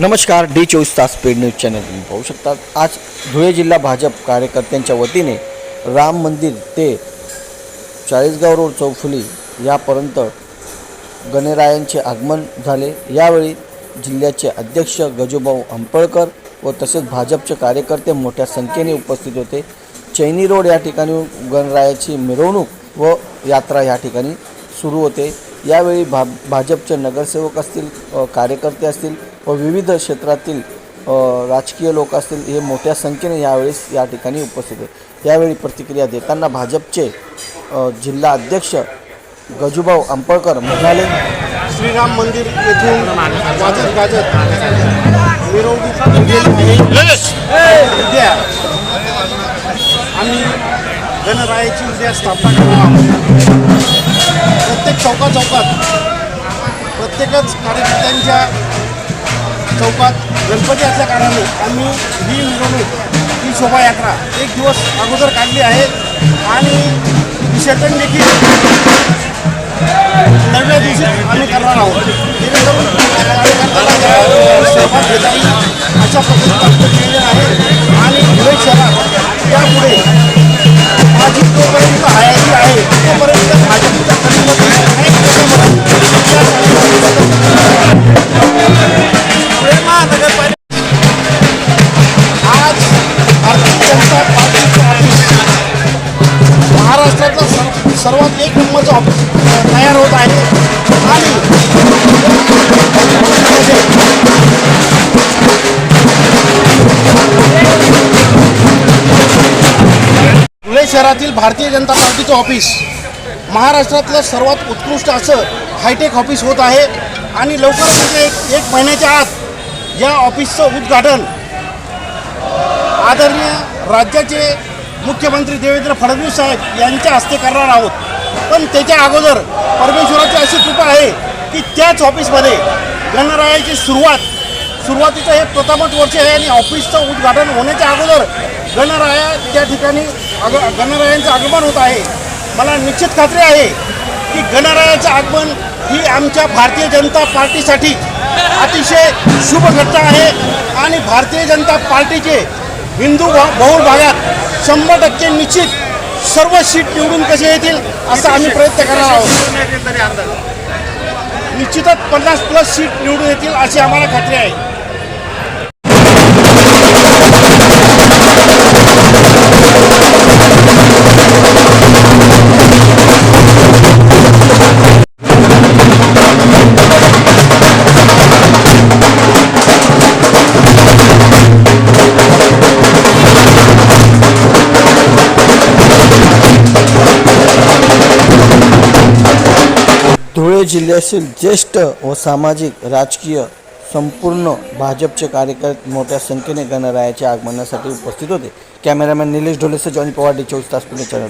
नमस्कार डी चोवीस तास पेड न्यूज चॅनल तुम्ही पाहू शकता आज धुळे जिल्हा भाजप कार्यकर्त्यांच्या वतीने राम मंदिर ते चाळीसगाव रोड चौफुली यापर्यंत गणरायांचे आगमन झाले. यावेळी जिल्ह्याचे अध्यक्ष गजूभाऊ हंपळकर व तसेच भाजपचे कार्यकर्ते मोठ्या संख्येने उपस्थित होते. चैनी रोड या ठिकाणी गणरायाची मिरवणूक व यात्रा या ठिकाणी सुरू होते. यावेळी भा भाजपचे नगरसेवक असतील कार्यकर्ते असतील व विविध क्षेत्रातील राजकीय लोक असतील हे मोठ्या संख्येने यावेळेस या ठिकाणी उपस्थित आहेत. यावेळी प्रतिक्रिया देताना भाजपचे जिल्हा अध्यक्ष गजूभाऊ अंपळकर म्हणाले श्रीराम मंदिर येथून वाजत गाजत मिरवणूक उद्या आम्ही गणरायाची उद्या स्थापना करणार आहोत. प्रत्येक चौका चौकात प्रत्येकच कार्यकर्त्यांच्या चौकात गणपती असल्या कारणाने आम्ही ही मिरवणूक ही शोभायात्रा एक दिवस अगोदर काढली आहे आणि विसर्जन देखील नवव्या दिवशी आम्ही करणार आहोत जेणेकरून कार्यकर्त्याला सहभाग घेता येईल अशा पद्धतीने आमचं नियोजन आहे ऑफिस तयार होत आहे आणि धुळे शहरातील भारतीय जनता पार्टीचं ऑफिस. महाराष्ट्रातलं सर्वात उत्कृष्ट असं हायटेक ऑफिस होत आहे आणि लवकरच म्हणजे एक एक महिन्याच्या आत या ऑफिसचं उद्घाटन. आदरणीय राज्याचे मुख्यमंत्री देवेंद्र फडणवीस साहेब यांच्या हस्ते करणार आहोत. पण त्याच्या अगोदर परमेश्वराची अशी कृपा आहे की त्याच ऑफिसमध्ये गणरायाची सुरुवात सुरुवातीचं हे प्रथमच वर्ष आहे आणि ऑफिसचं उद्घाटन होण्याच्या अगोदर गणराया त्या ठिकाणी अग गणरायांचं आगमन होत आहे. मला निश्चित खात्री आहे की गणरायाचं आगमन ही आमच्या भारतीय जनता पार्टीसाठी अतिशय शुभ घटना आहे आणि भारतीय जनता पार्टीचे हिंदू भा- बहुल भागात शंभर टक्के निश्चित सर्व सीट निवडून कसे येतील असा आम्ही प्रयत्न करणार आहोत. निश्चितच पन्नास प्लस सीट निवडून येतील अशी आम्हाला खात्री आहे. धुळे जिल्ह्यातील ज्येष्ठ व सामाजिक राजकीय संपूर्ण भाजपचे कार्यकर्ते मोठ्या संख्येने गणरायाच्या आगमनासाठी उपस्थित होते. कॅमेरामॅन निलेश ढोलेसह जॉनी पवार डी चोवीस तास पुणे चॅनल